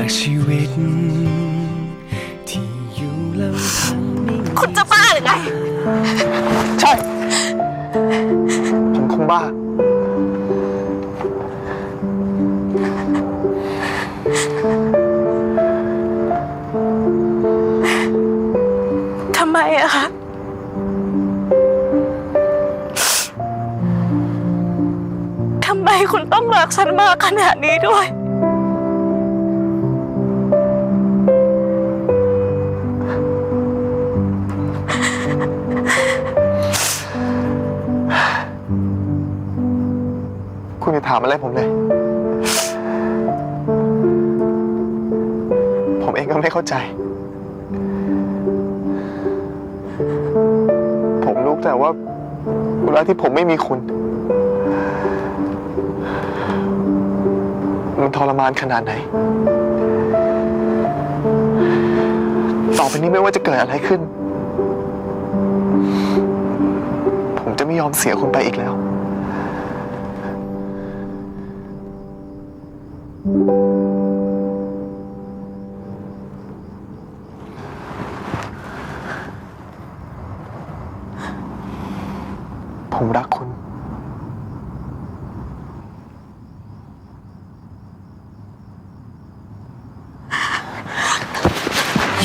จากชีวิต ที่อยู่ลำพังไม่มีคุณจะบ้าหรือไง ใช่ ผมคงบ้า ทำไมอะคะ ทำไมคุณต้องรักฉันมากขนาดนี้ด้วยามอะไรผมเลย ผมเองก็ไม่เข้าใจ ผมรู้แต่ว่าเวลาที่ผมไม่มีคุณ มันทรมานขนาดไหน ต่อไปนี้ไม่ว่าจะเกิดอะไรขึ้น ผมจะไม่ยอมเสียคุณไปอีกแล้ว ผมรักคุณ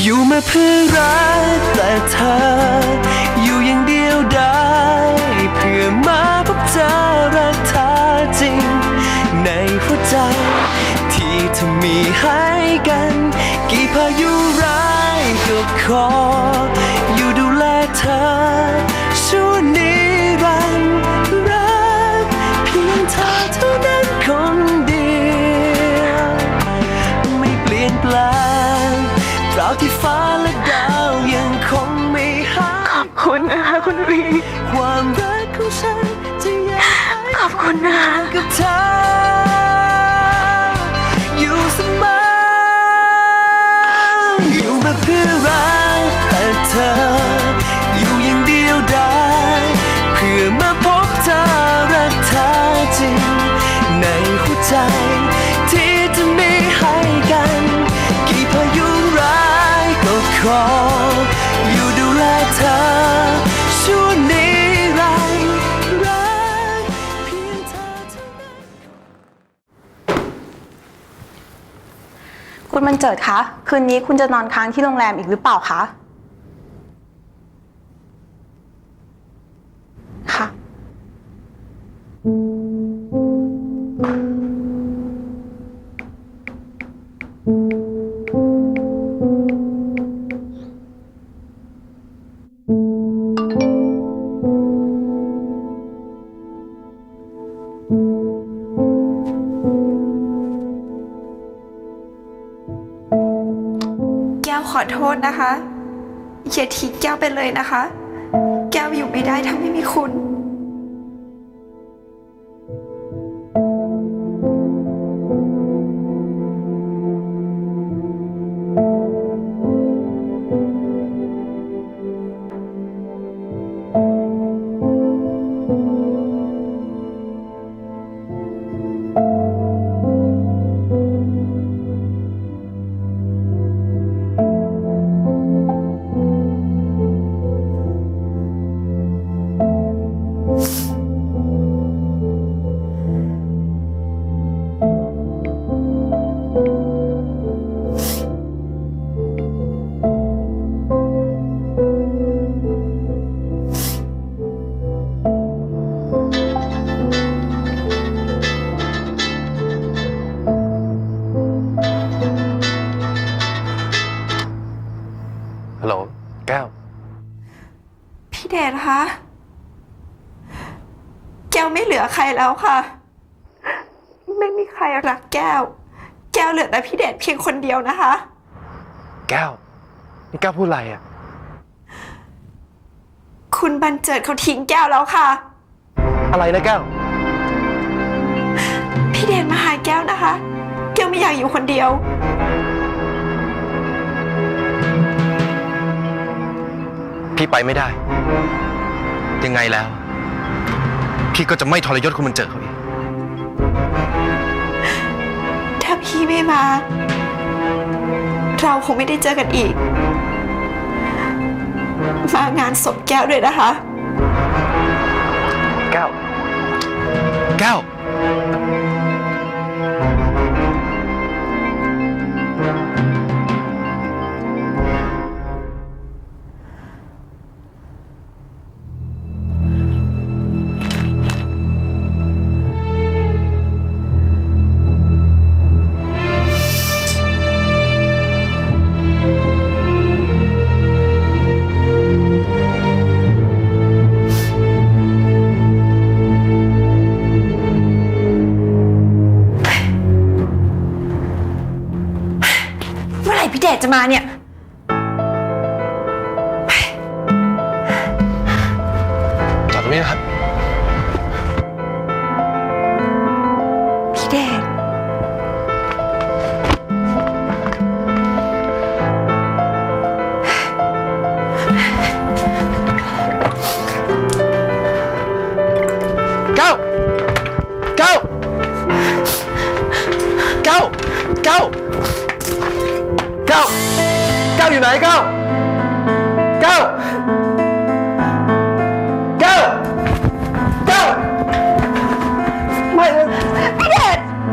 อยู่มาเพื่อรักแต่เธอ อยู่อย่างเดียวได้ เพื่อมาพบเจอรักเธอจริง ในหัวใจ ที่เธอมีให้กัน กี่พายุร้ายก็ขอ ขอบคุณนกับเธอ อยู่เสมอ อยู่มาเพื่อรักแต่เธอ อยู่อย่างเดียวได้เพื่อมาพบเธอรักเธอจริง ในหัวใจ ที่จะมีให้กัน กี่พายุร้ายก็ขออยู่ดูแลเธอ คุณมันเจิดคะ คืนนี้คุณจะนอนค้างที่โรงแรมอีกหรือเปล่าคะ ค่ะแษนะคะอย่าทิ้งแก้วไปเลยนะคะ แก้วอยู่ไม่ได้ถ้าไม่มีคุณ ฮัลโหลแก้ว พี่เดชคะแก้วไม่เหลือใครแล้วค่ะ ไม่มีใครรักแก้ว แก้วเหลือแต่พี่เดชเพียงคนเดียวนะคะ แก้วนี่แก้วพูดอะไรอะ คุณบันเจิดเขาทิ้งแก้วแล้วค่ะ อะไรนะแก้ว พี่เดชมาหาแก้วนะคะ แก้วไม่อยากอยู่คนเดียว พี่ไปไม่ได้ ยังไงแล้ว พี่ก็จะไม่ทรยศคุณมันเจอเขาอีกถ้าพี่ไม่มา เราคงไม่ได้เจอกันอีก มางานศพแก้วด้วยนะคะ มาเนี่ย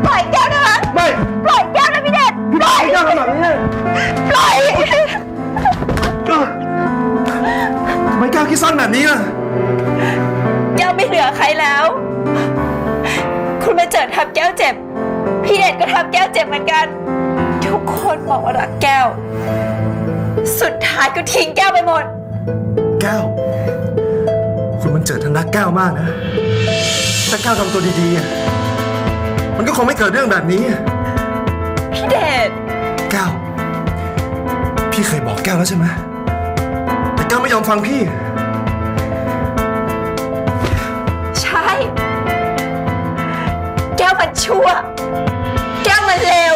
ปล่อยแก้วได้ไหมไม่ปล่อยแก้วนะพี่เดชปล่อยแก้วทำแบบนี้เลยปล่อยทำไมแก้วคิดสั้นแบบนี้ล่ะแก้วไม่เหลือใครแล้ว คุณมาเจิดทับแก้วเจ็บ พี่เดชก็ทับแก้วเจ็บเหมือนกัน ทุกคนบอกว่ารักแก้ว สุดท้ายก็ทิ้งแก้วไปหมด แก้ว คุณมันเจอทางรักแก้วมากนะถ้าแก้วทำตัวดีๆอะ มันก็คงไม่เกิดเรื่องแบบนี้อะพี่เดชแก้ว พี่เคยบอกแก้วแล้วใช่ไหมแต่แก้วไม่ยอมฟังพี่ ใช่ แก้วมันชั่ว แก้วมันเลว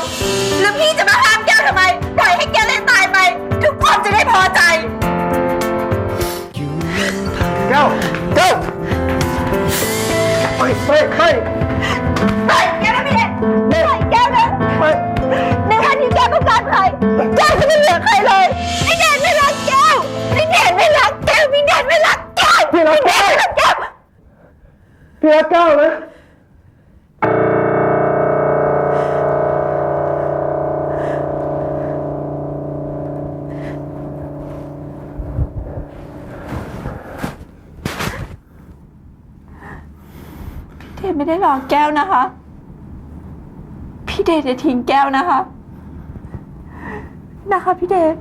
แล้วพี่จะมาห้ามแก้วทำไม ปล่อยให้แก้วได้ตายไป ทุกคนจะได้พอใจ แก้วแก้วไม่ไม่ไม่ป ล่อยแก้วนะพี่เดชปล่อยแก้วนะไม่ในวันที่แก้วต้องการใครแก้วจะไม่เหลือใครเลยพี่เดชไม่รักแก้วพี่เดชไม่รักแก้วพี่เดชไม่รักแก้วพี่เดชไม่รักแก้วพี่รักแก้วนะ ไม่ได้หลอกแก้วนะคะ พี่เดชจะทิ้งแก้วนะคะ นะคะพี่เดช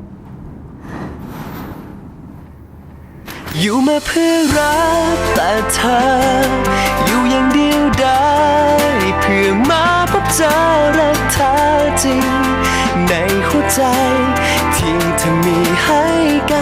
อยู่มาเพื่อรักแต่เธอ อยู่อย่างเดียวได้เพื่อมาพบเจอรักแท้จริง ในหัวใจที่เธอมีให้กัน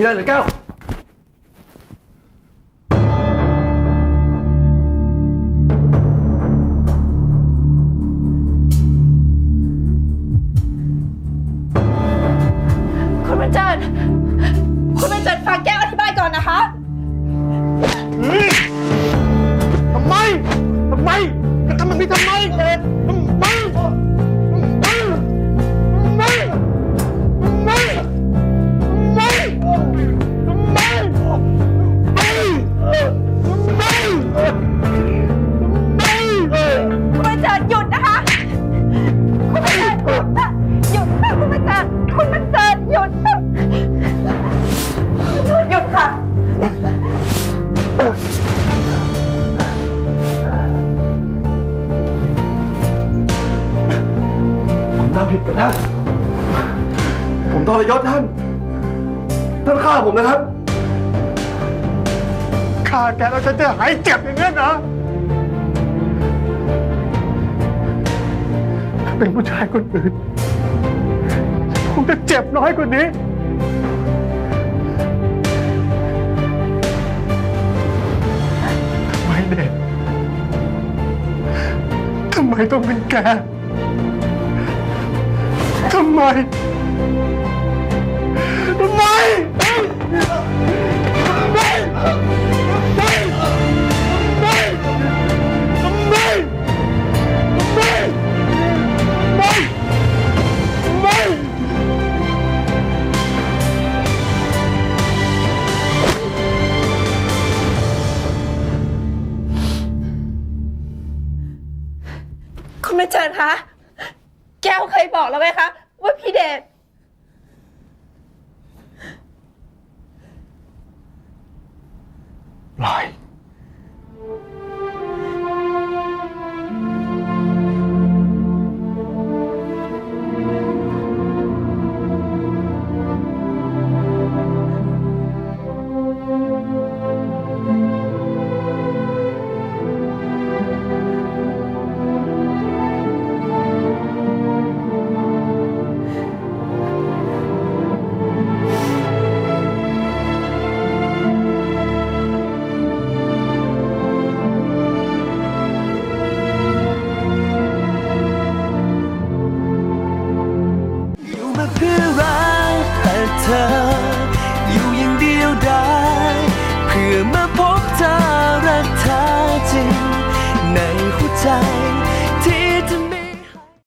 你来这干了？ ค่ะ ผมทำผิดกับท่านผมตทรยศท่าน ท่านฆ่าผมนะครับ ฆ่าแกแล้วฉันจะหายเจ็บอย่างนี้นะเป็นผู้ชายคนอื่นคงจะเจ็บน้อยกว่านี้ ไมต้องเป็นแกทำไมทำไมทำไม 来。